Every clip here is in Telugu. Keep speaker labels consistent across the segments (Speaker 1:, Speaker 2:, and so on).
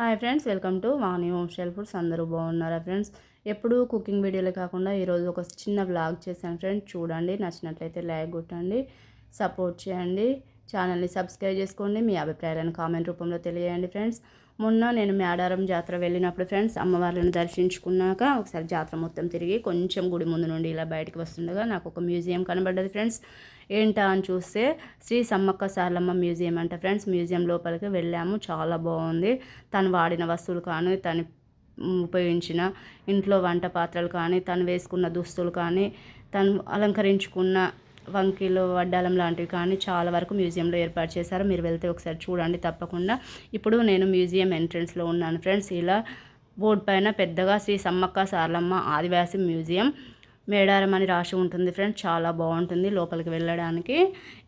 Speaker 1: Hi friends welcome to Vani home style foods. అందరూ బాగున్నారా ఫ్రెండ్స్? ఎప్పుడు కుకింగ్ వీడియోలే కాకుండా ఈరోజు ఒక చిన్న వ్లాగ్ చేశాను ఫ్రెండ్స్. చూడండి నచ్చినట్లయితే లైక్ కొట్టండి సపోర్ట్ చేయండి. ఛానల్ని సబ్స్క్రైబ్ చేసుకోండి మీ అభిప్రాయాలను కామెంట్ రూపంలో తెలియజేయండి ఫ్రెండ్స్. మొన్న నేను మేడారం జాతర వెళ్ళినప్పుడు ఫ్రెండ్స్ అమ్మవార్లను దర్శించుకున్నాక ఒకసారి జాతర మొత్తం తిరిగి కొంచెం గుడి ముందు నుండి ఇలా బయటకు వస్తుండగా నాకు ఒక మ్యూజియం కనబడ్డది ఫ్రెండ్స్. ఏంటా అని చూస్తే శ్రీ సమ్మక్క సారలమ్మ మ్యూజియం అంట ఫ్రెండ్స్. మ్యూజియం లోపలికి వెళ్ళాము. చాలా బాగుంది. తను వాడిన వస్తువులు కానీ తను ఉపయోగించిన ఇంట్లో వంట పాత్రలు కానీ తను వేసుకున్న దుస్తులు కానీ తను అలంకరించుకున్న వంకీలు వడ్డాలం లాంటివి కానీ చాలా వరకు మ్యూజియంలో ఏర్పాటు చేశారు. మీరు వెళ్తే ఒకసారి చూడండి తప్పకుండా. ఇప్పుడు నేను మ్యూజియం ఎంట్రన్స్లో ఉన్నాను ఫ్రెండ్స్. ఇలా బోర్డు పైన పెద్దగా శ్రీ సమ్మక్క సారలమ్మ ఆదివాసి మ్యూజియం మేడారం అని రాసి ఉంటుంది ఫ్రెండ్స్. చాలా బాగుంటుంది లోపలికి వెళ్ళడానికి.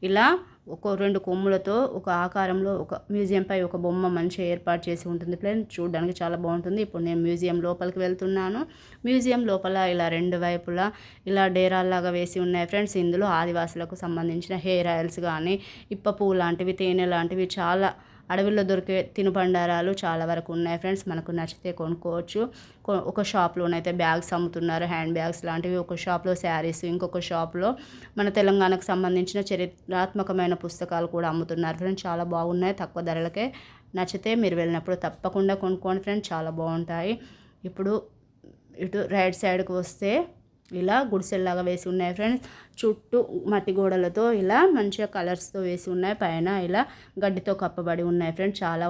Speaker 1: ఇలా ఒక రెండు కొమ్ములతో ఒక ఆకారంలో ఒక మ్యూజియంపై ఒక బొమ్మ మంచిగా ఏర్పాటు చేసి ఉంటుంది ఫ్రెండ్స్. చూడడానికి చాలా బాగుంటుంది. ఇప్పుడు నేను మ్యూజియం లోపలికి వెళ్తున్నాను. మ్యూజియం లోపల ఇలా రెండు వైపులా ఇలా డేరాల్లాగా వేసి ఉన్నాయి ఫ్రెండ్స్. ఇందులో ఆదివాసులకు సంబంధించిన హెయిర్ ఆయిల్స్ కానీ ఇప్ప పువ్వు లాంటివి తేనె లాంటివి చాలా అడవిలో దొరికే తినుబండారాలు చాలా వరకు ఉన్నాయి ఫ్రెండ్స్. మనకు నచ్చితే కొనుక్కోవచ్చు. ఒక షాప్లోనైతే బ్యాగ్స్ అమ్ముతున్నారు. హ్యాండ్ బ్యాగ్స్ లాంటివి. ఒక షాప్లో శారీస్ ఇంకొక షాప్లో మన తెలంగాణకు సంబంధించిన చరిత్రాత్మకమైన పుస్తకాలు కూడా అమ్ముతున్నారు ఫ్రెండ్స్. చాలా బాగున్నాయి. తక్కువ ధరలకే నచ్చితే మీరు వెళ్ళినప్పుడు తప్పకుండా కొనుక్కోండి ఫ్రెండ్స్. చాలా బాగుంటాయి. ఇప్పుడు ఇటు రైట్ సైడ్కి వస్తే ఇలా గుడిసెల్లాగా వేసి ఉన్నాయి ఫ్రెండ్స్. చుట్టూ మట్టి గోడలతో ఇలా మంచిగా కలర్స్తో వేసి ఉన్నాయి. పైన ఇలా గడ్డితో కప్పబడి ఉన్నాయి ఫ్రెండ్స్. చాలా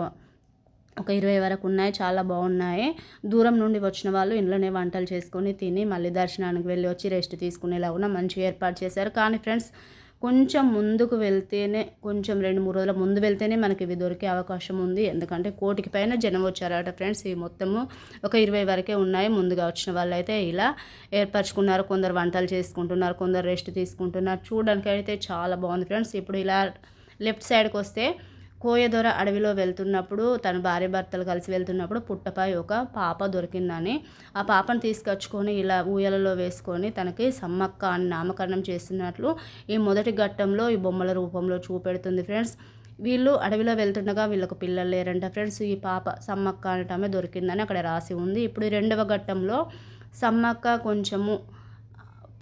Speaker 1: ఒక ఇరవై వరకు ఉన్నాయి. చాలా బాగున్నాయి. దూరం నుండి వచ్చిన వాళ్ళు ఇంట్లోనే వంటలు చేసుకొని తిని మళ్ళీ దర్శనానికి వెళ్ళి వచ్చి రెస్ట్ తీసుకునేలాగా మంచిగా ఏర్పాటు చేశారు. కానీ ఫ్రెండ్స్ కొంచెం ముందుకు వెళ్తేనే కొంచెం రెండు మూడు రోజుల ముందు వెళ్తేనే మనకి ఇవి దొరికే అవకాశం ఉంది. ఎందుకంటే కోటికి పైన జనం వచ్చారట ఫ్రెండ్స్. ఇవి మొత్తము ఒక ఇరవై వరకే ఉన్నాయి. ముందుగా వచ్చిన వాళ్ళు అయితే ఇలా ఏర్పరచుకున్నారు. కొందరు వంటలు చేసుకుంటున్నారు కొందరు రెస్ట్ తీసుకుంటున్నారు. చూడడానికి అయితే చాలా బాగుంది ఫ్రెండ్స్. ఇప్పుడు ఇలా లెఫ్ట్ సైడ్కి వస్తే కోయదొర అడవిలో వెళ్తున్నప్పుడు తన భార్య భర్తలు కలిసి వెళ్తున్నప్పుడు పుట్టపై ఒక పాప దొరికిందని. ఆ పాపను తీసుకొచ్చుకొని ఇలా ఊయలలో వేసుకొని తనకి సమ్మక్క అని నామకరణం చేస్తున్నట్లు ఈ మొదటి ఘట్టంలో ఈ బొమ్మల రూపంలో చూపెడుతుంది ఫ్రెండ్స్. వీళ్ళు అడవిలో వెళ్తుండగా వీళ్ళకు పిల్లలు లేరంట ఫ్రెండ్స్. ఈ పాప సమ్మక్క అనటమే దొరికిందని అక్కడ రాసి ఉంది. ఇప్పుడు రెండవ ఘట్టంలో సమ్మక్క కొంచెము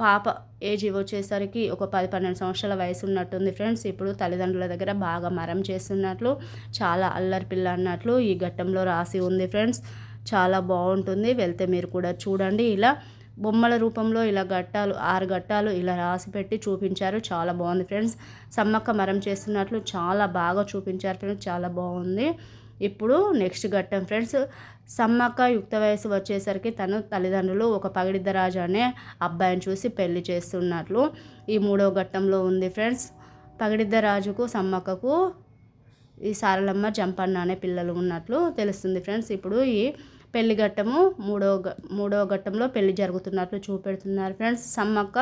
Speaker 1: పాప ఏజ్ వచ్చేసరికి ఒక పది పన్నెండు సంవత్సరాల వయసు ఉన్నట్టుంది ఫ్రెండ్స్. ఇప్పుడు తల్లిదండ్రుల దగ్గర బాగా మరం చేస్తున్నట్లు చాలా అల్లరి పిల్ల అన్నట్లు ఈ ఘట్టంలో రాసి ఉంది ఫ్రెండ్స్. చాలా బాగుంటుంది. వెళ్తే మీరు కూడా చూడండి. ఇలా బొమ్మల రూపంలో ఇలా ఘట్టాలు ఆరు ఘట్టాలు ఇలా రాసి పెట్టి చూపించారు. చాలా బాగుంది ఫ్రెండ్స్. సమ్మక్క మరం చేస్తున్నట్లు చాలా బాగా చూపించారు ఫ్రెండ్స్. చాలా బాగుంది. ఇప్పుడు నెక్స్ట్ ఘట్టం ఫ్రెండ్స్ సమ్మక్క యుక్త వయసు వచ్చేసరికి తను తల్లిదండ్రులు ఒక పగిడిద్దరాజు అనే అబ్బాయిని చూసి పెళ్ళి చేస్తున్నట్లు ఈ మూడో ఘట్టంలో ఉంది ఫ్రెండ్స్. పగిడిద్దరాజుకు సమ్మక్కకు ఈ సారలమ్మ జంపన్న అనే పిల్లలు ఉన్నట్లు తెలుస్తుంది ఫ్రెండ్స్. ఇప్పుడు ఈ పెళ్ళి ఘట్టము మూడో మూడో ఘట్టంలో పెళ్ళి జరుగుతున్నట్లు చూపెడుతున్నారు. ఫ్రెండ్స్ సమ్మక్క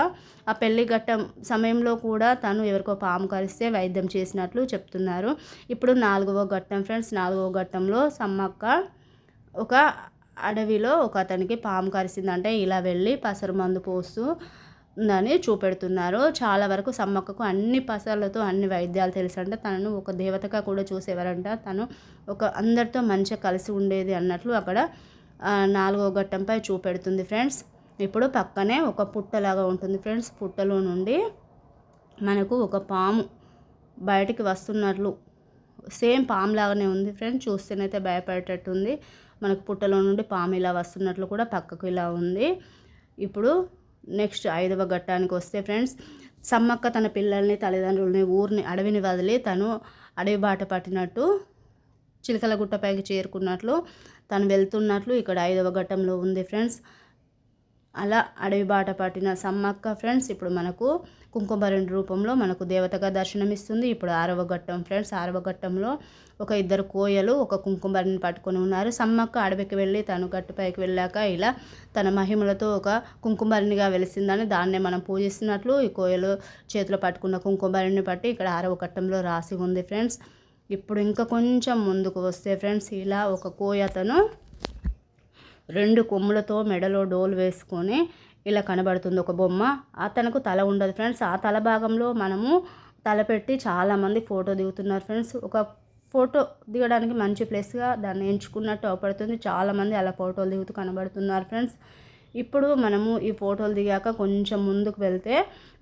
Speaker 1: ఆ పెళ్ళి ఘట్టం సమయంలో కూడా తను ఎవరికో పాము కరిస్తే వైద్యం చేసినట్లు చెప్తున్నారు. ఇప్పుడు నాలుగవ ఘట్టం ఫ్రెండ్స్ నాలుగవ ఘట్టంలో సమ్మక్క ఒక అడవిలో ఒక అతనికి పాము కరిసిందంటే. ఇలా వెళ్ళి పసరు మందు పోస్తూ ఉందని చూపెడుతున్నారు. చాలా వరకు సమ్మక్కకు అన్ని పసర్లతో అన్ని వైద్యాలు తెలుసంట. తనను ఒక దేవతగా కూడా చూసేవారంట. తను ఒక అందరితో మంచిగా కలిసి ఉండేది అన్నట్లు అక్కడ నాలుగో ఘట్టంపై చూపెడుతుంది ఫ్రెండ్స్. ఇప్పుడు పక్కనే ఒక పుట్టలాగా ఉంటుంది ఫ్రెండ్స్. పుట్టలో నుండి మనకు ఒక పాము బయటికి వస్తున్నట్లు సేమ్ పాము లాగానే ఉంది ఫ్రెండ్స్. చూస్తేనైతే భయపడేటట్టు ఉంది మనకు పుట్టలో నుండి పాము ఇలా వస్తున్నట్లు కూడా పక్కకు ఇలా ఉంది. ఇప్పుడు నెక్స్ట్ ఐదవ ఘట్టానికి వస్తే ఫ్రెండ్స్ సమ్మక్క తన పిల్లల్ని తల్లిదండ్రులని ఊరిని అడవిని వదిలి తను అడవి బాట పట్టినట్టు చిలకల గుట్టపైకి చేరుకున్నట్లు తను వెళ్తున్నట్లు ఇక్కడ ఐదవ ఘట్టంలో ఉంది ఫ్రెండ్స్. అలా అడవి బాట పట్టిన సమ్మక్క ఫ్రెండ్స్ ఇప్పుడు మనకు కుంకుమరణి రూపంలో మనకు దేవతగా దర్శనమిస్తుంది. ఇప్పుడు ఆరవ ఘట్టం ఫ్రెండ్స్ ఆరవ ఘట్టంలో ఒక ఇద్దరు కోయలు ఒక కుంకుమరణిని పట్టుకొని ఉన్నారు. సమ్మక్క అడవికి వెళ్ళి తను గట్టుపైకి వెళ్ళాక ఇలా తన మహిమలతో ఒక కుంకుమరణిగా వెలిసిందని దాన్నే మనం పూజిస్తున్నట్లు ఈ కోయలు చేతిలో పట్టుకున్న కుంకుమరణిని పట్టి ఇక్కడ ఆరవ ఘట్టంలో రాసి ఉంది ఫ్రెండ్స్. ఇప్పుడు ఇంకా కొంచెం ముందుకు వస్తే ఫ్రెండ్స్ ఇలా ఒక కోయతను రెండు కొమ్ములతో మెడలో డోలు వేసుకొని ఇలా కనబడుతుంది ఒక బొమ్మ. అతనకు తల ఉండదు ఫ్రెండ్స్. ఆ తల భాగంలో మనము తల పెట్టి చాలామంది ఫోటో దిగుతున్నారు ఫ్రెండ్స్. ఒక ఫోటో దిగడానికి మంచి ప్లేస్గా దాన్ని ఎంచుకున్నట్టు అవపడుతుంది. చాలామంది అలా ఫోటోలు దిగుతూ కనబడుతున్నారు ఫ్రెండ్స్. ఇప్పుడు మనము ఈ ఫోటోలు దిగాక కొంచెం ముందుకు వెళ్తే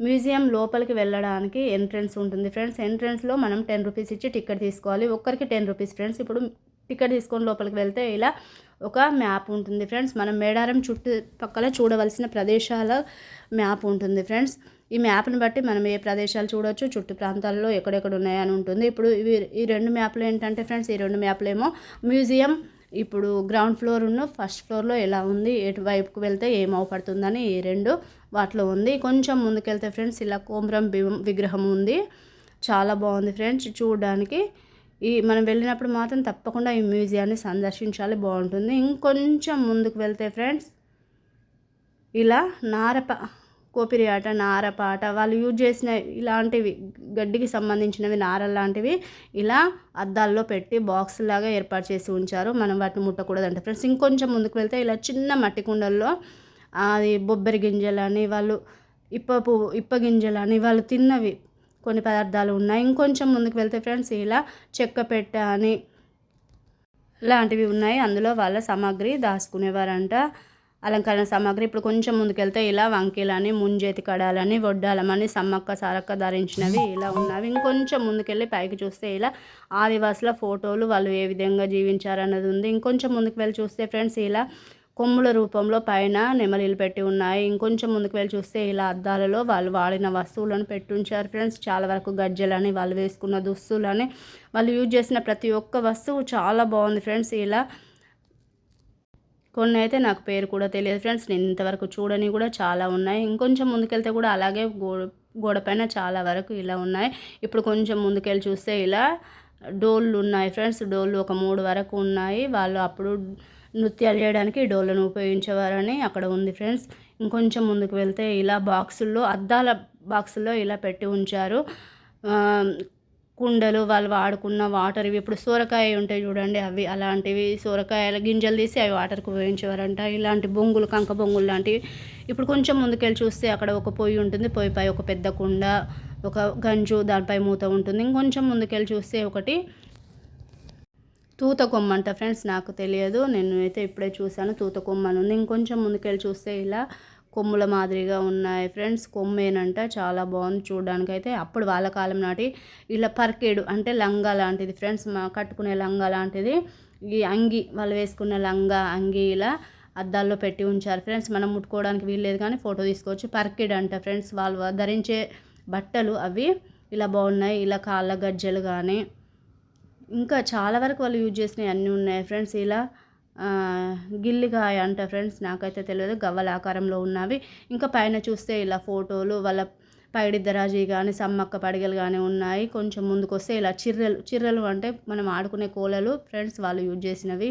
Speaker 1: మ్యూజియం లోపలికి వెళ్ళడానికి ఎంట్రన్స్ ఉంటుంది ఫ్రెండ్స్. ఎంట్రన్స్లో మనం టెన్ రూపీస్ ఇచ్చి టికెట్ తీసుకోవాలి. ఒక్కరికి టెన్ రూపీస్ ఫ్రెండ్స్. ఇప్పుడు టికెట్ తీసుకొని లోపలికి వెళ్తే ఇలా ఒక మ్యాప్ ఉంటుంది ఫ్రెండ్స్. మనం మేడారం చుట్టుపక్కల చూడవలసిన ప్రదేశాల మ్యాప్ ఉంటుంది ఫ్రెండ్స్. ఈ మ్యాప్ని బట్టి మనం ఏ ప్రదేశాలు చూడొచ్చు చుట్టు ప్రాంతాల్లో ఎక్కడెక్కడ ఉన్నాయని ఉంటుంది. ఇప్పుడు ఇవి ఈ రెండు మ్యాప్లు ఏంటంటే ఫ్రెండ్స్ ఈ రెండు మ్యాప్లు ఏమో మ్యూజియం ఇప్పుడు గ్రౌండ్ ఫ్లోర్ ఉన్న ఫస్ట్ ఫ్లోర్లో ఎలా ఉంది ఎటువైపుకు వెళ్తే ఏం అవపడుతుందని ఈ రెండు వాటిలో ఉంది. కొంచెం ముందుకెళ్తే ఫ్రెండ్స్ ఇలా కోమరం విగ్రహం ఉంది. చాలా బాగుంది ఫ్రెండ్స్ చూడడానికి. ఈ మనం వెళ్ళినప్పుడు మాత్రం తప్పకుండా ఈ మ్యూజియాన్ని సందర్శించాలి బాగుంటుంది. ఇంకొంచెం ముందుకు వెళ్తే ఫ్రెండ్స్ ఇలా నారప కోపిరి ఆట నారపాట వాళ్ళు యూజ్ చేసిన ఇలాంటివి గడ్డికి సంబంధించినవి నార లాంటివి ఇలా అద్దాల్లో పెట్టి బాక్స్ లాగా ఏర్పాటు చేసి ఉంచారు. మనం వాటిని ముట్టకూడదంట. ఫ్రెండ్స్ ఇంకొంచెం ముందుకు వెళ్తే ఇలా చిన్న మట్టి కుండల్లో అది బొబ్బరి గింజలని వాళ్ళు ఇప్ప పువ్వు ఇప్ప గింజలని వాళ్ళు తిన్నవి కొన్ని పదార్థాలు ఉన్నాయి. ఇంకొంచెం ముందుకు వెళ్తే ఫ్రెండ్స్ ఇలా చెక్క పెట్ట అని లాంటివి ఉన్నాయి. అందులో వాళ్ళ సామాగ్రి దాచుకునేవారంట. అలంకరణ సామాగ్రి ఇప్పుడు కొంచెం ముందుకెళ్తే ఇలా వంకీలని ముంజేతి కడాలని వడ్డాలమని సమ్మక్క సారక్క ధరించినవి ఇలా ఉన్నవి. ఇంకొంచెం ముందుకెళ్ళి పైకి చూస్తే ఇలా ఆదివాసుల ఫోటోలు వాళ్ళు ఏ విధంగా జీవించారన్నది ఉంది. ఇంకొంచెం ముందుకు వెళ్ళి చూస్తే ఫ్రెండ్స్ ఇలా కొమ్ముల రూపంలో పైన నెమలీలు పెట్టి ఉన్నాయి. ఇంకొంచెం ముందుకు వెళ్ళి చూస్తే ఇలా అద్దాలలో వాళ్ళు వాడిన వస్తువులను పెట్టుంచారు ఫ్రెండ్స్. చాలా వరకు గజ్జలని వాళ్ళు వేసుకున్న దుస్తులని వాళ్ళు యూజ్ చేసిన ప్రతి ఒక్క వస్తువు చాలా బాగుంది ఫ్రెండ్స్. ఇలా కొన్ని అయితే నాకు పేరు కూడా తెలియదు ఫ్రెండ్స్. నేను ఇంతవరకు చూడని కూడా చాలా ఉన్నాయి. ఇంకొంచెం ముందుకెళ్తే కూడా అలాగే గోడ గోడ పైన చాలా వరకు ఇలా ఉన్నాయి. ఇప్పుడు కొంచెం ముందుకెళ్ళి చూస్తే ఇలా డోళ్ళు ఉన్నాయి ఫ్రెండ్స్. డోళ్ళు ఒక మూడు వరకు ఉన్నాయి. వాళ్ళు అప్పుడు నృత్యాలు చేయడానికి డోళ్ళను ఉపయోగించేవారని అక్కడ ఉంది ఫ్రెండ్స్. ఇంకొంచెం ముందుకు వెళ్తే ఇలా బాక్సుల్లో అద్దాల బాక్సుల్లో ఇలా పెట్టి ఉంచారు. కుండలు వాళ్ళు వాడుకున్న వాటర్ ఇవి. ఇప్పుడు సూరకాయ ఉంటాయి చూడండి అవి అలాంటివి. సూరకాయల గింజలు తీసి అవి వాటర్కి ఉపయోగించేవారంట. ఇలాంటి బొంగులు కంక బొంగులు లాంటివి. ఇప్పుడు కొంచెం ముందుకెళ్ళి చూస్తే అక్కడ ఒక పొయ్యి ఉంటుంది. పొయ్యిపై ఒక పెద్ద కుండ ఒక గంజు దానిపై మూత ఉంటుంది. ఇంకొంచెం ముందుకెళ్ళి చూస్తే ఒకటి తూత కొమ్మ అంట ఫ్రెండ్స్ నాకు తెలియదు. నేను అయితే ఇప్పుడే చూశాను తూత కొమ్మ అని ఉంది ఇంకొంచెం ముందుకెళ్ళి చూస్తే ఇలా కొమ్ముల మాదిరిగా ఉన్నాయి ఫ్రెండ్స్. కొమ్మేనంట చాలా బాగుంది చూడడానికి అయితే అప్పుడు వాళ్ళ కాలం నాటి ఇలా పర్కేడు అంటే లంగా లాంటిది ఫ్రెండ్స్. మా కట్టుకునే లంగా లాంటిది. ఈ అంగి వాళ్ళు వేసుకున్న లంగా అంగి ఇలా అద్దాల్లో పెట్టి ఉంచారు ఫ్రెండ్స్. మనం ముట్టుకోవడానికి వీల్లేదు కానీ ఫోటో తీసుకోవచ్చు. పర్కెడ్ అంట ఫ్రెండ్స్ వాళ్ళు ధరించే బట్టలు అవి ఇలా బాగున్నాయి. ఇలా కాళ్ళ గజ్జలు కానీ ఇంకా చాలా వరకు వాళ్ళు యూజ్ చేసినవి అన్నీ ఉన్నాయి ఫ్రెండ్స్. ఇలా గిల్లికాయ అంట ఫ్రెండ్స్ నాకైతే తెలియదు. గవ్వల ఆకారంలో ఉన్నవి. ఇంకా పైన చూస్తే ఇలా ఫోటోలు వాళ్ళ పైడిద్దరాజీ కానీ సమ్మక్క పడిగలు కానీ ఉన్నాయి. కొంచెం ముందుకు వస్తే ఇలా చిర్రలు చిర్రలు అంటే మనం ఆడుకునే కోలలు ఫ్రెండ్స్ వాళ్ళు యూజ్ చేసినవి.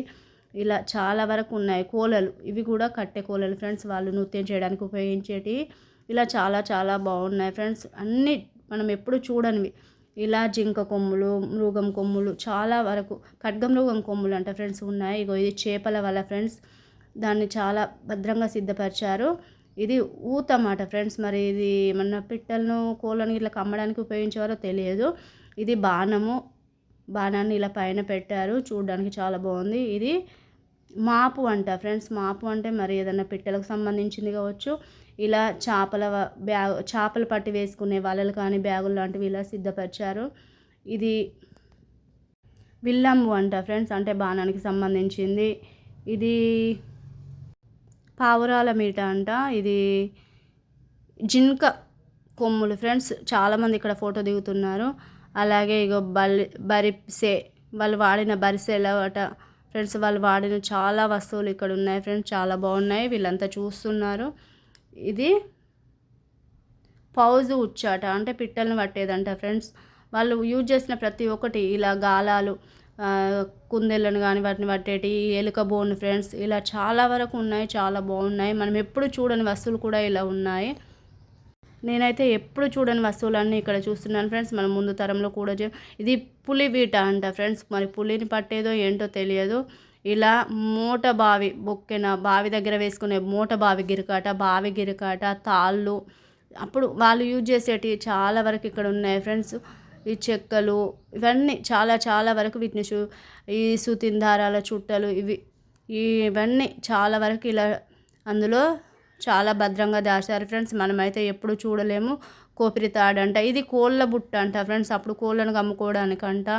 Speaker 1: ఇలా చాలా వరకు ఉన్నాయి కోలలు. ఇవి కూడా కట్టే కోలలు ఫ్రెండ్స్ వాళ్ళు నృత్యం చేయడానికి ఉపయోగించేటివి. ఇలా చాలా చాలా బాగున్నాయి ఫ్రెండ్స్. అన్నీ మనం ఎప్పుడు చూడనివి. ఇలా జింక కొమ్ములు మృగం కొమ్ములు చాలా వరకు ఖడ్గ మృగం కొమ్ములు అంట ఫ్రెండ్స్ ఉన్నాయి. ఇగో ఇది చేపల వల్ల ఫ్రెండ్స్. దాన్ని చాలా భద్రంగా సిద్ధపరిచారు. ఇది ఊత అన్నమాట ఫ్రెండ్స్. మరి ఇది మన పిట్టలను కోళ్ళను ఇట్లా కమ్మడానికి ఉపయోగించేవారో తెలియదు. ఇది బాణము. బాణాన్ని ఇలా పైన పెట్టారు. చూడడానికి చాలా బాగుంది. ఇది మాపు అంట ఫ్రెండ్స్. మాపు అంటే మరి ఏదైనా పిట్టలకు సంబంధించింది కావచ్చు. ఇలా చేపల బ్యాగ్ చేపలు పట్టి వేసుకునే వలలు కానీ బ్యాగులు లాంటివి ఇలా సిద్ధపరిచారు. ఇది విల్లంబు అంట ఫ్రెండ్స్ అంటే బాణానికి సంబంధించింది. ఇది పావురాల మీట అంట. ఇది జింక కొమ్ములు ఫ్రెండ్స్. చాలామంది ఇక్కడ ఫోటో దిగుతున్నారు. అలాగే ఇగో బలి బరిసే వాళ్ళు వాడిన బరిసెల అట ఫ్రెండ్స్ వాళ్ళు వాడిన చాలా వస్తువులు ఇక్కడ ఉన్నాయి ఫ్రెండ్స్ చాలా బాగున్నాయి. వీళ్ళంతా చూస్తున్నారు. ఇది పౌజు ఉచ్చాట అంటే పిట్టలను పట్టేదంట ఫ్రెండ్స్. వాళ్ళు యూజ్ చేసిన ప్రతి ఒక్కటి ఇలా గాలాలు కుందేళ్ళను కానీ వాటిని పట్టేటి ఎలుక బోన్ ఫ్రెండ్స్ ఇలా చాలా వరకు ఉన్నాయి చాలా బాగున్నాయి. మనం ఎప్పుడు చూడని వస్తువులు కూడా ఇలా ఉన్నాయి. నేనైతే ఎప్పుడు చూడని వస్తువులన్నీ ఇక్కడ చూస్తున్నాను ఫ్రెండ్స్. మన ముందు తరంలో కూడా ఇది పులి వీట అంట ఫ్రెండ్స్. మరి పులిని పట్టేదో ఏంటో తెలియదు. ఇలా మూట బావి బొక్కెన బావి దగ్గర వేసుకునే మూట బావి గిరికాట బావి గిరికాట తాళ్ళు. అప్పుడు వాళ్ళు యూజ్ చేసేటివి చాలా వరకు ఇక్కడ ఉన్నాయి ఫ్రెండ్స్. ఈ చెక్కలు ఇవన్నీ చాలా చాలా వరకు వీటిని చూ ఈ సుతిన్ దారాల చుట్టలు ఇవి ఇవన్నీ చాలా వరకు ఇలా అందులో చాలా భద్రంగా దాచారు ఫ్రెండ్స్. మనమైతే ఎప్పుడు చూడలేము. కోపిరి తాడంట ఇది కోళ్ళ బుట్ట అంట ఫ్రెండ్స్. అప్పుడు కోళ్ళను అమ్ముకోవడానికంట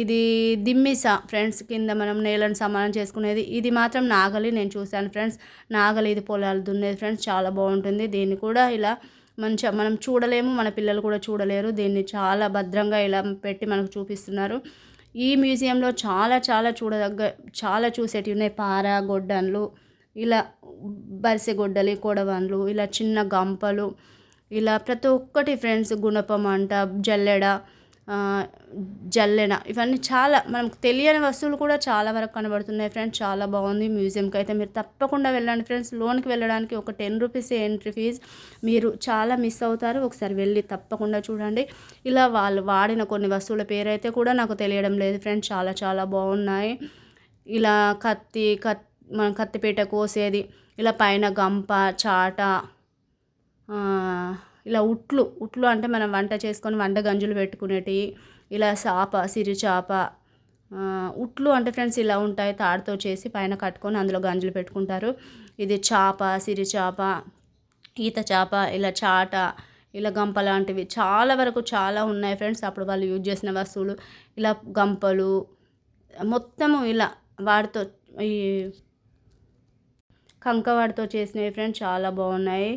Speaker 1: ఇది దిమ్మిస ఫ్రెండ్స్ కింద మనం నేలను సమానం చేసుకునేది. ఇది మాత్రం నాగలి నేను చూశాను ఫ్రెండ్స్. నాగలి ఇది పొలాలు దున్నేది ఫ్రెండ్స్. చాలా బాగుంటుంది. దీన్ని కూడా ఇలా మంచిగా మనం చూడలేము మన పిల్లలు కూడా చూడలేరు. దీన్ని చాలా భద్రంగా ఇలా పెట్టి మనకు చూపిస్తున్నారు. ఈ మ్యూజియంలో చాలా చాలా చూడదగ్గ చాలా చూసేటివి ఉన్నాయి. పార గొడ్డన్లు ఇలా బరిసె గొడ్డలి కొడవన్లు ఇలా చిన్న గంపలు ఇలా ప్రతి ఒక్కటి ఫ్రెండ్స్. గుణపం అంట జల్లెడ జల్లెన ఇవన్నీ చాలా మనకు తెలియని వస్తువులు కూడా చాలా వరకు కనబడుతున్నాయి ఫ్రెండ్స్. చాలా బాగుంది మ్యూజియంకి అయితే. మీరు తప్పకుండా వెళ్ళండి ఫ్రెండ్స్. లోన్కి వెళ్ళడానికి ఒక టెన్ రూపీస్ ఎంట్రీ ఫీజ్. మీరు చాలా మిస్ అవుతారు. ఒకసారి వెళ్ళి తప్పకుండా చూడండి. ఇలా వాళ్ళు వాడిన కొన్ని వస్తువుల పేరు అయితే కూడా నాకు తెలియడం లేదు ఫ్రెండ్స్. చాలా చాలా బాగున్నాయి. ఇలా కత్తి కత్ మన కత్తిపీట కోసేది. ఇలా పైన గంప చాట ఇలా ఉట్లు ఉట్లు అంటే మనం వంట చేసుకొని వంట గంజులు పెట్టుకునేటివి ఇలా చాప సిరి చాప ఉట్లు అంటే ఫ్రెండ్స్ ఇలా ఉంటాయి తాడుతో చేసి పైన కట్టుకొని అందులో గంజులు పెట్టుకుంటారు. ఇది చాప సిరి చాప ఈత చాప ఇలా చాట ఇలా గంప లాంటివి చాలా వరకు చాలా ఉన్నాయి ఫ్రెండ్స్. అప్పుడు వాళ్ళు యూజ్ చేసిన వస్తువులు ఇలా గంపలు మొత్తము ఇలా వాటితో ఈ కంకవాడితో చేసినవి ఫ్రెండ్స్ చాలా బాగున్నాయి.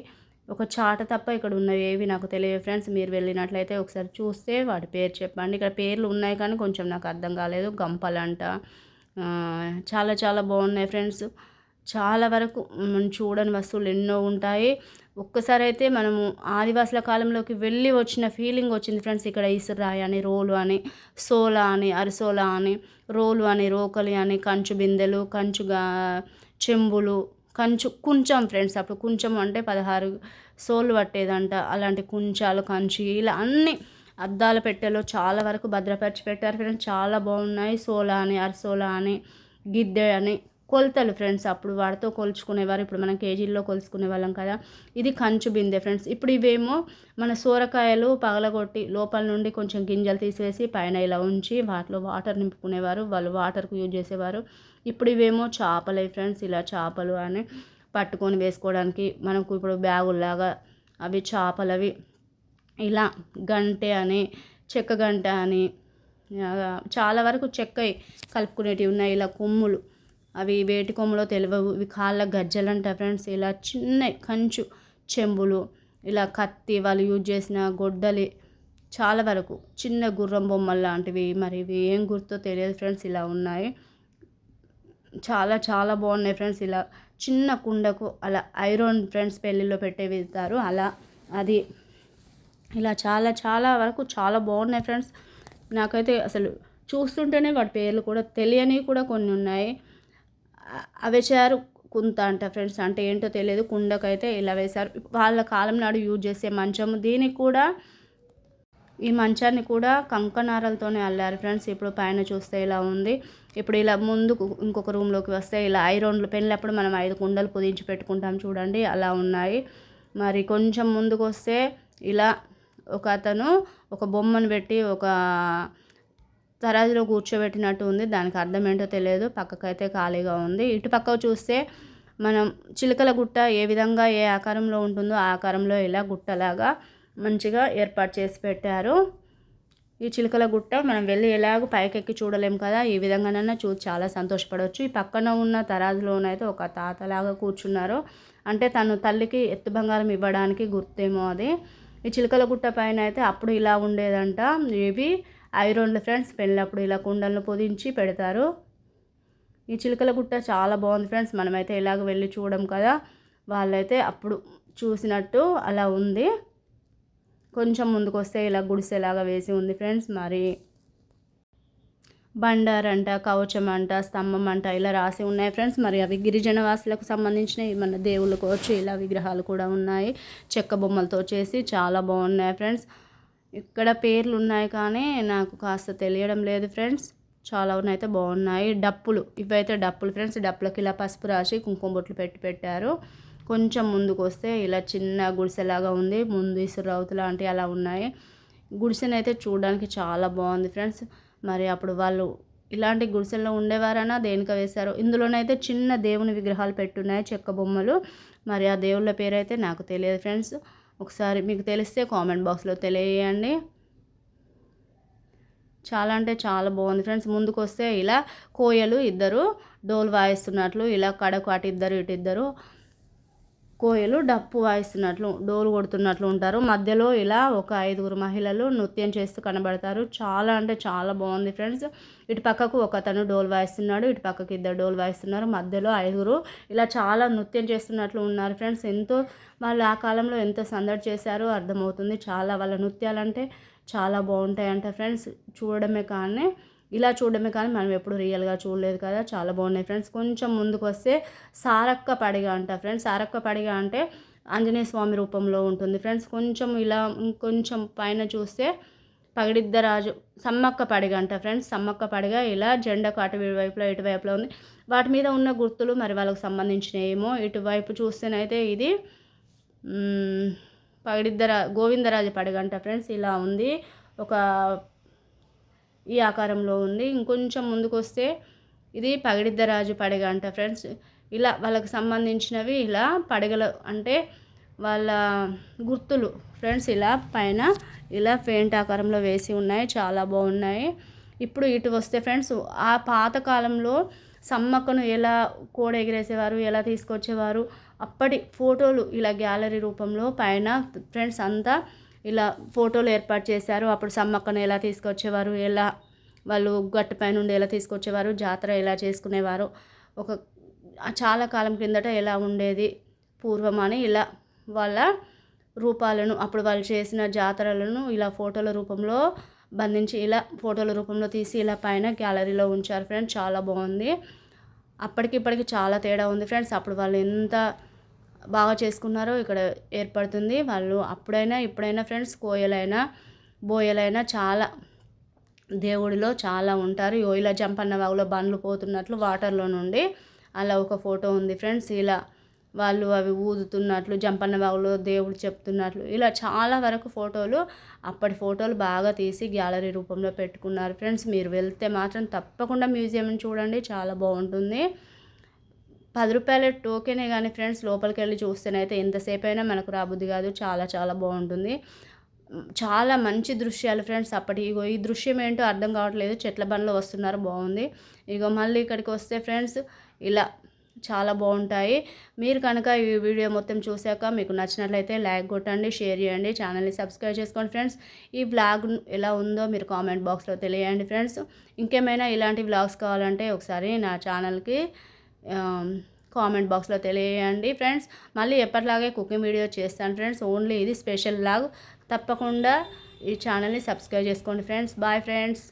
Speaker 1: ఒక చాట తప్ప ఇక్కడ ఉన్నవి ఏవి నాకు తెలియదు ఫ్రెండ్స్. మీరు వెళ్ళినట్లయితే ఒకసారి చూస్తే వాటి పేరు చెప్పండి. ఇక్కడ పేర్లు ఉన్నాయి కానీ కొంచెం నాకు అర్థం కాలేదు. గంపలంట చాలా చాలా బాగున్నాయి ఫ్రెండ్స్. చాలా వరకు మనం చూడని వస్తువులు ఎన్నో ఉంటాయి. ఒక్కసారి అయితే మనము ఆదివాసుల కాలంలోకి వెళ్ళి వచ్చిన ఫీలింగ్ వచ్చింది ఫ్రెండ్స్. ఇక్కడ ఇసురాయి అని రోలు అని సోలా అని అరిసోలా అని రోలు అని రోకలి అని కంచు బిందెలు కంచుగా చెంబులు కంచు కుంచం ఫ్రెండ్స్. అప్పుడు కుంచం అంటే పదహారు సోలు పట్టేదంట. అలాంటి కుంచాలు కంచి ఇలా అన్నీ అద్దాల పెట్టెలో చాలా వరకు భద్రపరిచి పెట్టారు ఫ్రెండ్స్. చాలా బాగున్నాయి. సోలా అని అరసోలా అని గిద్దె అని కొలతలు ఫ్రెండ్స్ అప్పుడు వాడితో కొలుచుకునేవారు. ఇప్పుడు మనం కేజీల్లో కొలుచుకునే వాళ్ళం కదా. ఇది కంచు బిందె ఫ్రెండ్స్ ఇప్పుడు ఇవేమో మన సోరకాయలు పగలగొట్టి లోపల నుండి కొంచెం గింజలు తీసివేసి పైన ఇలా ఉంచి వాటిలో వాటర్ నింపుకునేవారు. వాళ్ళు వాటర్కు యూజ్ చేసేవారు. ఇప్పుడు ఇవేమో చేపలు ఫ్రెండ్స్ ఇలా చేపలు అని పట్టుకొని వేసుకోవడానికి మనకు ఇప్పుడు బ్యాగుల్లాగా అవి చేపలవి ఇలా గంటె అని చెక్క గంట అని చాలా వరకు చెక్క కలుపుకునేటివి ఉన్నాయి. ఇలా కొమ్ములు. అవి వేటి కొమ్మలో తెలియవు ఇవి కాళ్ళ గజ్జలు అంట ఫ్రెండ్స్. ఇలా చిన్న కంచు చెంబులు ఇలా కత్తి వాళ్ళు యూజ్ చేసిన గొడ్డలి చాలా వరకు చిన్న గుర్రం బొమ్మలు లాంటివి. మరి ఇవి ఏం గుర్తో తెలియదు ఫ్రెండ్స్. ఇలా ఉన్నాయి. చాలా చాలా బాగున్నాయి ఫ్రెండ్స్. ఇలా చిన్న కుండకు అలా ఐరన్ ఫ్రెండ్స్ పెళ్ళిలో పెట్టే వెళ్తారు అలా అది ఇలా చాలా చాలా వరకు చాలా బాగున్నాయి ఫ్రెండ్స్. నాకైతే అసలు చూస్తుంటేనే వాటి పేర్లు కూడా తెలియనివి కూడా కొన్ని ఉన్నాయి. అవేశారు కుంత అంట ఫ్రెండ్స్ అంటే ఏంటో తెలియదు. కుండకైతే ఇలా వేశారు. వాళ్ళ కాలం నాడు యూజ్ చేసే మంచము దీనికి కూడా ఈ మంచాన్ని కూడా కంకనారలతోనే అల్లారు ఫ్రెండ్స్. ఇప్పుడు పైన చూస్తే ఇలా ఉంది. ఇప్పుడు ఇలా ముందుకు ఇంకొక రూమ్లోకి వస్తే ఇలా ఐరన్లు పెళ్ళినప్పుడు మనం ఐదు కుండలు పొదించి పెట్టుకుంటాం చూడండి. అలా ఉన్నాయి. మరి కొంచెం ముందుకు వస్తే ఇలా ఒక అతను ఒక బొమ్మను పెట్టి ఒక తరాజులో కూర్చోబెట్టినట్టు ఉంది. దానికి అర్థం ఏంటో తెలియదు. పక్కకైతే ఖాళీగా ఉంది. ఇటు పక్క చూస్తే మనం చిలుకల గుట్ట ఏ విధంగా ఏ ఆకారంలో ఉంటుందో ఆ ఆకారంలో ఇలా గుట్టలాగా మంచిగా ఏర్పాటు చేసి పెట్టారు. ఈ చిలుకల గుట్ట మనం వెళ్ళి ఎలాగో పైకెక్కి చూడలేం కదా. ఈ విధంగానైనా చూసి చాలా సంతోషపడవచ్చు ఈ పక్కన ఉన్న తరాజులోనైతే ఒక తాతలాగా కూర్చున్నారు. అంటే తను తల్లికి ఎత్తు బంగారం ఇవ్వడానికి గుర్తేమో అది. ఈ చిలుకల గుట్ట పైన అయితే అప్పుడు ఇలా ఉండేదంట. ఇవి ఐరన్లు ఫ్రెండ్స్ పెళ్ళినప్పుడు ఇలా కుండలను పొదించి పెడతారు. ఈ చిలుకల గుట్ట చాలా బాగుంది ఫ్రెండ్స్. మనమైతే ఇలాగ వెళ్ళి చూడడం కదా. వాళ్ళైతే అప్పుడు చూసినట్టు అలా ఉంది. కొంచెం ముందుకు వస్తే ఇలా గుడిసెలాగా వేసి ఉంది ఫ్రెండ్స్ మరి. బండారంట కవచం అంట స్తంభం అంట ఇలా రాసి ఉన్నాయి ఫ్రెండ్స్. మరి అవి గిరిజన వాసులకు సంబంధించిన మన దేవుళ్ళకు వచ్చి ఇలా విగ్రహాలు కూడా ఉన్నాయి. చెక్క బొమ్మలతో చేసి చాలా బాగున్నాయి ఫ్రెండ్స్. ఇక్కడ పేర్లు ఉన్నాయి కానీ నాకు కాస్త తెలియడం లేదు ఫ్రెండ్స్. చాలా అయితే బాగున్నాయి. డప్పులు ఇవైతే డప్పులు ఫ్రెండ్స్. డప్పులకి ఇలా పసుపు రాసి కుంకుమ బొట్లు పెట్టి పెట్టారు. కొంచెం ముందుకు వస్తే ఇలా చిన్న గుడిసెలాగా ఉంది. ముందు ఇసురవుతు లాంటివి అలా ఉన్నాయి. గుడిసెనైతే చూడడానికి చాలా బాగుంది ఫ్రెండ్స్. మరి అప్పుడు వాళ్ళు ఇలాంటి గుడిసెల్లో ఉండేవారనా? దేనిక వేశారు? ఇందులోనైతే చిన్న దేవుని విగ్రహాలు పెట్టున్నాయి చెక్క బొమ్మలు. మరి ఆ దేవుళ్ళ పేరు అయితే నాకు తెలియదు ఫ్రెండ్స్. ఒకసారి మీకు తెలిస్తే కామెంట్ బాక్స్లో తెలియజేయండి చాలా అంటే చాలా బాగుంది ఫ్రెండ్స్. ముందుకు వస్తే ఇలా కోయలు ఇద్దరు డోల్ వాయిస్తున్నట్లు ఇలా కడకు అటు ఇద్దరు ఇటు ఇద్దరు కోయలు డప్పు వాయిస్తున్నట్లు డోలు కొడుతున్నట్లు ఉంటారు. మధ్యలో ఇలా ఒక ఐదుగురు మహిళలు నృత్యం చేస్తూ కనబడతారు. చాలా అంటే చాలా బాగుంది ఫ్రెండ్స్. ఇటు పక్కకు ఒక అతను డోల్ వాయిస్తున్నాడు ఇటు పక్కకు ఇద్దరు డోల్ వాయిస్తున్నారు. మధ్యలో ఐదుగురు ఇలా చాలా నృత్యం చేస్తున్నట్లు ఉన్నారు ఫ్రెండ్స్. ఎంతో వాళ్ళు ఆ కాలంలో ఎంతో సందడి చేశారో అర్థమవుతుంది. చాలా వాళ్ళ నృత్యాలంటే చాలా బాగుంటాయంట ఫ్రెండ్స్. చూడడమే కానీ ఇలా చూడడమే కానీ మనం ఎప్పుడు రియల్గా చూడలేదు కదా. చాలా బాగున్నాయి ఫ్రెండ్స్ కొంచెం ముందుకు వస్తే సారక్క పడిగా అంట ఫ్రెండ్స్ సారక్క పడిగా అంటే ఆంజనేయ స్వామి రూపంలో ఉంటుంది ఫ్రెండ్స్ కొంచెం ఇలా ఇంకొంచెం పైన చూస్తే పగిడిద్దరాజు సమ్మక్క పడిగ అంట ఫ్రెండ్స్ సమ్మక్క పడిగ ఇలా జెండాకు అటువైపులో ఇటువైపులో ఉంది. వాటి మీద ఉన్న గుర్తులు మరి వాళ్ళకి సంబంధించినవి ఏమో ఇటువైపు చూస్తేనైతే ఇది పగిడిద్దరా గోవిందరాజు పడిగ అంట ఫ్రెండ్స్ ఇలా ఉంది. ఒక ఈ ఆకారంలో ఉంది. ఇంకొంచెం ముందుకు వస్తే ఇది పగిడిద్దరాజు పడగ అంట ఫ్రెండ్స్. ఇలా వాళ్ళకి సంబంధించినవి ఇలా పడగలు అంటే వాళ్ళ గుర్తులు ఫ్రెండ్స్ ఇలా పైన ఇలా పెయింట్ ఆకారంలో వేసి ఉన్నాయి. చాలా బాగున్నాయి. ఇప్పుడు ఇటు వస్తే ఫ్రెండ్స్ ఆ పాతకాలంలో సమ్మక్కను ఎలా కోడ ఎగిరేసేవారు ఎలా తీసుకొచ్చేవారు అప్పటి ఫోటోలు ఇలా గ్యాలరీ రూపంలో పైన ఫ్రెండ్స్ అంతా ఇలా ఫోటోలు ఏర్పాటు చేశారు. అప్పుడు సమ్మక్కను ఎలా తీసుకొచ్చేవారు? ఎలా వాళ్ళు గట్టుపై నుండి ఎలా తీసుకొచ్చేవారు? జాతర ఎలా చేసుకునేవారు? ఒక చాలా కాలం కిందట ఎలా ఉండేది? పూర్వం అని ఇలా వాళ్ళ రూపాలను అప్పుడు వాళ్ళు చేసిన జాతరలను ఇలా ఫోటోల రూపంలో బంధించి ఇలా ఫోటోల రూపంలో తీసి ఇలా పైన గ్యాలరీలో ఉంచారు. ఫ్రెండ్స్ చాలా బాగుంది. అప్పటికి ఇప్పటికి చాలా తేడా ఉంది. ఫ్రెండ్స్ అప్పుడు వాళ్ళు ఎంత బాగా చేసుకున్నారో ఇక్కడ ఏర్పడుతుంది. వాళ్ళు అప్పుడైనా ఇప్పుడైనా ఫ్రెండ్స్ కోయలైనా బోయలైనా చాలా దేవుడిలో చాలా ఉంటారు. ఇలా జంపన్న వాగులో బండ్లు పోతున్నట్లు వాటర్లో నుండి అలా ఒక ఫోటో ఉంది ఫ్రెండ్స్. ఇలా వాళ్ళు అవి ఊదుతున్నట్లు జంపన్న వాగులో దేవుడు చెప్తున్నట్లు ఇలా చాలా వరకు ఫోటోలు అప్పటి ఫోటోలు బాగా తీసి గ్యాలరీ రూపంలో పెట్టుకున్నారు ఫ్రెండ్స్. మీరు వెళ్తే మాత్రం తప్పకుండా మ్యూజియంని చూడండి చాలా బాగుంటుంది. పది రూపాయల టోకెనే కానీ ఫ్రెండ్స్ లోపలికి వెళ్ళి చూస్తేనైతే ఎంతసేపు అయినా మనకు రాబుద్ది కాదు. చాలా చాలా బాగుంటుంది. చాలా మంచి దృశ్యాలు ఫ్రెండ్స్ అప్పటి ఇగో ఈ దృశ్యం ఏంటో అర్థం కావట్లేదు. చెట్ల బండ్లో వస్తున్నారు బాగుంది. ఇగో మళ్ళీ ఇక్కడికి వస్తే ఫ్రెండ్స్ ఇలా చాలా బాగుంటాయి. మీరు కనుక ఈ వీడియో మొత్తం చూశాక మీకు నచ్చినట్లయితే లైక్ కొట్టండి షేర్ చేయండి ఛానల్ని సబ్స్క్రైబ్ చేసుకోండి ఫ్రెండ్స్. ఈ బ్లాగ్ ఎలా ఉందో మీరు కామెంట్ బాక్స్లో తెలియండి ఫ్రెండ్స్. ఇంకేమైనా ఇలాంటి బ్లాగ్స్ కావాలంటే ఒకసారి నా ఛానల్కి కామెంట్ బాక్స్లో తెలియండి ఫ్రెండ్స్. మళ్ళీ ఎప్పటిలాగే కుకింగ్ వీడియో చేస్తాను ఫ్రెండ్స్. ఓన్లీ ఇది స్పెషల్ లాగ్. తప్పకుండా ఈ ఛానల్ని సబ్స్క్రైబ్ చేసుకోండి ఫ్రెండ్స్. Bye friends.